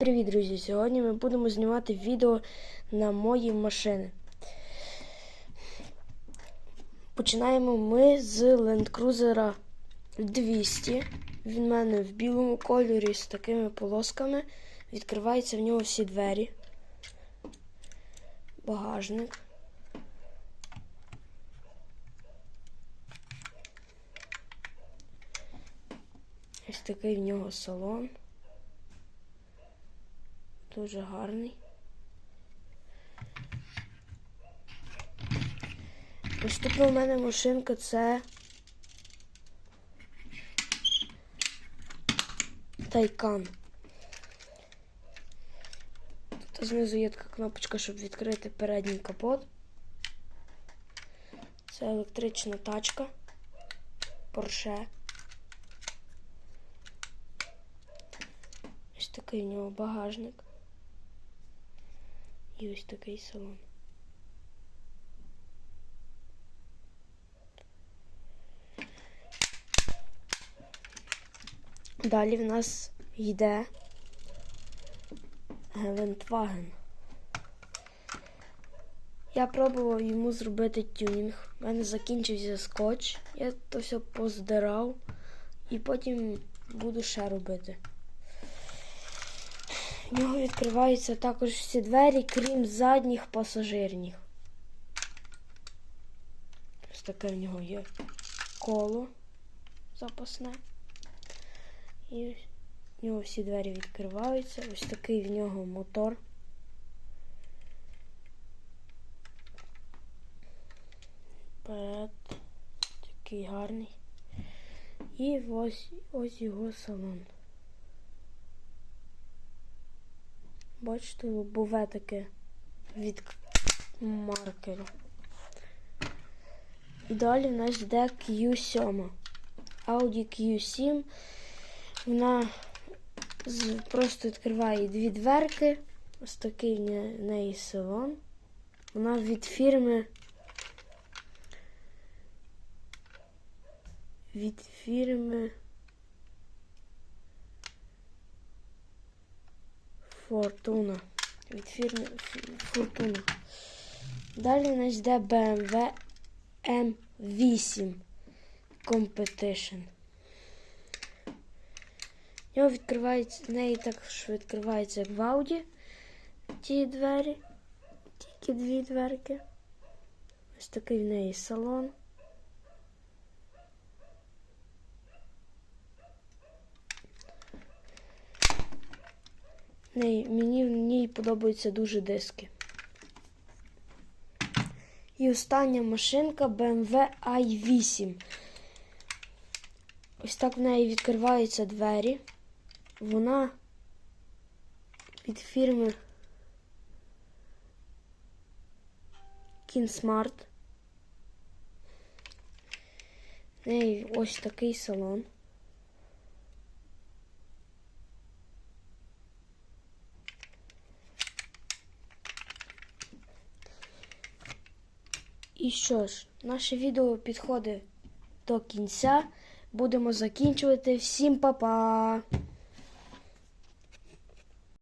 Привіт, друзі! Сьогодні ми будемо знімати відео на мої машини. Починаємо ми з Land Cruiser 200. Він в мене в білому кольорі з такими полосками. Відкриваються в нього всі двері. Багажник. Ось такий в нього салон. Дуже гарний. Наступна у мене машинка це Тайкан. Тут знизу є така кнопочка, щоб відкрити передній капот. Це електрична тачка. Порше. Ось такий в нього багажник. І ось такий салон. Далі в нас йде Гелендваген. Я пробував йому зробити тюнінг. У мене закінчився скотч. Я то все поздирав і потім буду ще робити. В нього відкриваються також всі двері, крім задніх пасажирних. Ось таке в нього є коло запасне. І в нього всі двері відкриваються. Ось такий в нього мотор. Вперед. Такий гарний. І ось, ось його салон. Бачите, лобове таке від маркеру. І далі в нас йде Q7. Audi Q7. Вона просто відкриває дві дверки. Ось такий в неї салон. Вона від фірми. Від фірми. Фортуна. Від фірми Фортуна. Далі нас йде BMW M8 Competition. В нього відкривається, в неї також відкривається в Audi ті двері. Тільки дві дверки. Ось такий в неї салон. Неї- Мені в ній подобаються дуже диски. І остання машинка BMW i8. Ось так в неї відкриваються двері. Вона від фірми Kinsmart. В неї ось такий салон. І що ж, наше відео підходить до кінця. Будемо закінчувати. Всім па-па!